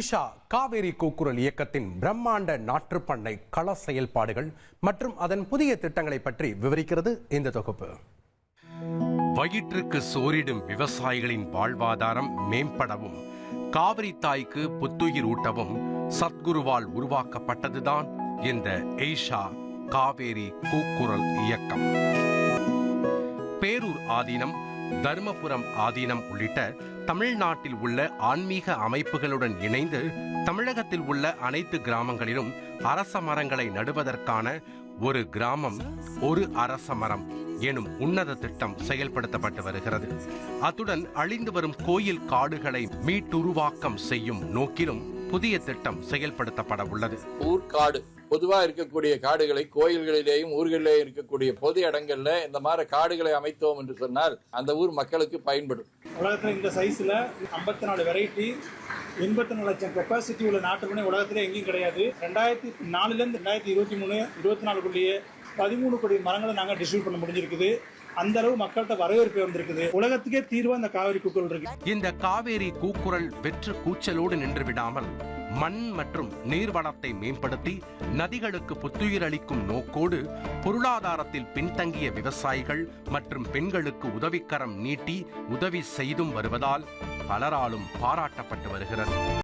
ஈஷா காவேரி கூக்குரல் இயக்கத்தின் பிரம்மாண்ட நாற்றுப்பண்ணை கள செயல்பாடுகள் மற்றும் அதன் புதிய திட்டங்களை பற்றி விவரிக்கிறது இந்த தொகுப்பு. வயிற்றுக்கு சோரிடும் விவசாயிகளின் வாழ்வாதாரம் மேம்படவும் காவிரி தாய்க்கு புத்துயிர் ஊட்டவும் சத்குருவால் உருவாக்கப்பட்டதுதான் இந்த ஏஷா காவேரி கூக்குரல் இயக்கம். பேரூர் ஆதீனம் தருமபுரம் ஆதீனம் உள்ளிட்ட தமிழ்நாட்டில் உள்ள ஆன்மீக அமைப்புகளுடன் இணைந்து தமிழகத்தில் உள்ள அனைத்து கிராமங்களிலும் அரச மரங்களை நடுவதற்கான ஒரு கிராமம் ஒரு அரச மரம் எனும் உன்னத திட்டம் செயல்படுத்தப்பட்டு வருகிறது. அத்துடன் அழிந்து வரும் கோயில் காடுகளை மீட்டுருவாக்கம் செய்யும் நோக்கிலும் புதிய திட்டம் செயல்படுத்தப்பட உள்ளது. ஊர்காடு. பொதுவா இருக்கக்கூடிய காடுகளை கோயில்களிலேயும் ஊர்களிலேயும் இருக்கக்கூடிய பொது இடங்கள்ல இந்த மாதிரி காடுகளை அமைத்தோம் என்று சொன்னால் அந்த ஊர் மக்களுக்கு பயன்படும். உலகத்தில் இந்த சைஸில் ஐம்பத்தி நாலு வெரைட்டி எண்பத்தி நாலு லட்சம் கெப்பாசிட்டி உள்ள நாட்டுமணி உலகத்திலே எங்கேயும் கிடையாது. ரெண்டாயிரத்தி நாலுலேருந்து ரெண்டாயிரத்தி இருபத்தி மூணு இருபத்தி நாலுக்குள்ளேயே பதிமூணு கோடி மரங்களை நாங்கள் டிஸ்ட்ரிபியூட் பண்ண முடிஞ்சிருக்குது. அந்த அளவு மக்கள்கிட்ட வரவேற்பு வந்திருக்குது. உலகத்துக்கே தீர்வா இந்த காவிரி குக்கல் இருக்கு. இந்த காவேரி கூக்குரல் வெற்று கூச்சலோடு நின்று விடாமல் மண் மற்றும் நீர்வளத்தை மேம்படுத்தி நதிகளுக்கு புத்துயிர் அளிக்கும் நோக்கோடு பொருளாதாரத்தில் பின்தங்கிய விவசாயிகள் மற்றும் பெண்களுக்கு உதவிக்கரம் நீட்டி உதவி செய்தும் வருவதால் பலராலும் பாராட்டப்பட்டு வருகிறது.